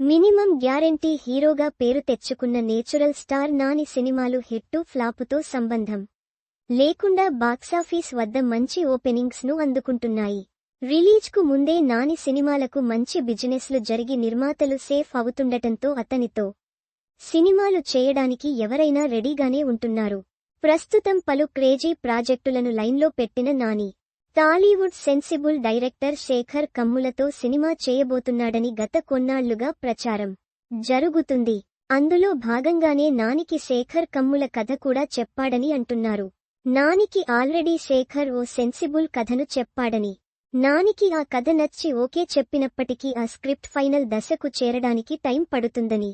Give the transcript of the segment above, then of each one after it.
Minimum guarantee హీరోగా పేరు తెచ్చుకున్న నేచురల్ స్టార్ నాని సినిమాలు హిట్టు ఫ్లాపుతో సంబంధం. లేకుండా బాక్సాఫీస్ వద్ద మంచి ఓపెనింగ్స్ను అందుకుంటున్నాయి. రిలీజ్కు ముందే నాని సినిమాలకు మంచి బిజినెస్లు జరిగి నిర్మాతలు సేఫ్ అవుతుండటంతో అతనితో సినిమాలు చేయడానికి ఎవరైనా రెడీగానే ఉంటున్నారు. ప్రస్తుతం పలు క్రేజీ ప్రాజెక్టులను లైన్లో పెట్టిన నాని. టాలీవుడ్ సెన్సిబుల్ డైరెక్టర్ శేఖర్ కమ్ములతో సినిమా చేయబోతున్నాడని గత కొన్నాళ్ళుగా ప్రచారం జరుగుతుంది. అందులో భాగంగానే నానికి శేఖర్ కమ్ముల కథ కూడా చెప్పాడని అంటున్నారు. నానికి ఆల్రెడీ శేఖర్ ఓ సెన్సిబుల్ కథను చెప్పాడని. నానికి ఆ కథ నచ్చి ఓకే చెప్పినప్పటికీ ఆ స్క్రిప్ట్ ఫైనల్ దశకు చేరడానికి టైం పడుతుందని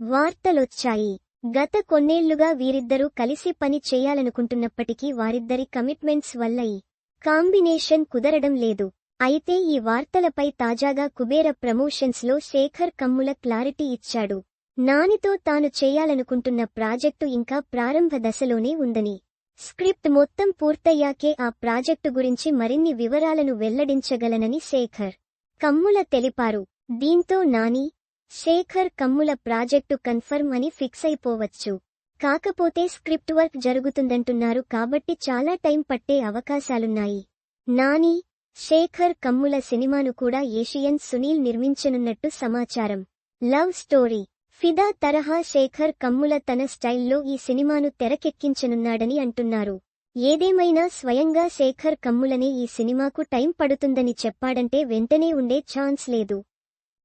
వార్తలొచ్చాయి. గత కొన్నేళ్ళుగా వీరిద్దరూ కలిసి పని చేయాలనుకుంటున్నప్పటికీ వారిద్దరి కమిట్మెంట్స్ వల్ల ఈ కాంబినేషన్ కుదరడం లేదు. అయితే ఈ వార్తలపై తాజాగా కుబేర ప్రమోషన్స్లో శేఖర్ కమ్ముల క్లారిటీ ఇచ్చాడు. నానితో తాను చేయాలనుకుంటున్న ప్రాజెక్టు ఇంకా ప్రారంభ దశలోనే ఉందని. స్క్రిప్ట్ మొత్తం పూర్తయ్యాకే ఆ ప్రాజెక్టు గురించి మరిన్ని వివరాలను వెల్లడించగలనని శేఖర్ కమ్ముల తెలిపారు. దీంతో నాని శేఖర్ కమ్ముల ప్రాజెక్టు కన్ఫర్మ్ అని ఫిక్స్ అయిపోవచ్చు. కాకపోతే స్క్రిప్ట్ వర్క్ జరుగుతుందంటున్నారు కాబట్టి చాలా టైం పట్టే అవకాశాలున్నాయి. నాని శేఖర్ కమ్ముల సినిమాను కూడా ఏషియన్ సునీల్ నిర్మించనున్నట్టు సమాచారం. Love Story. ఫిదా తరహా శేఖర్ కమ్ముల తన స్టైల్లో ఈ సినిమాను తెరకెక్కించనున్నాడని అంటున్నారు. ఏదేమైనా స్వయంగా శేఖర్ కమ్ములనే ఈ సినిమాకు టైం పడుతుందని చెప్పాడంటే వెంటనే ఉండే ఛాన్స్ లేదు.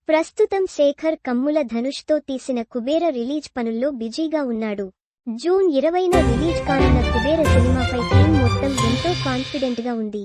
ప్రస్తుతం శేఖర్ కమ్ముల ధనుష్తో తీసిన కుబేర రిలీజ్ పనుల్లో బిజీగా ఉన్నాడు. జూన్ ఇరవైన రిలీజ్ కానున్న కుబేర సినిమాపై టీం మొత్తం ఎంతో కాన్ఫిడెంట్గా ఉంది.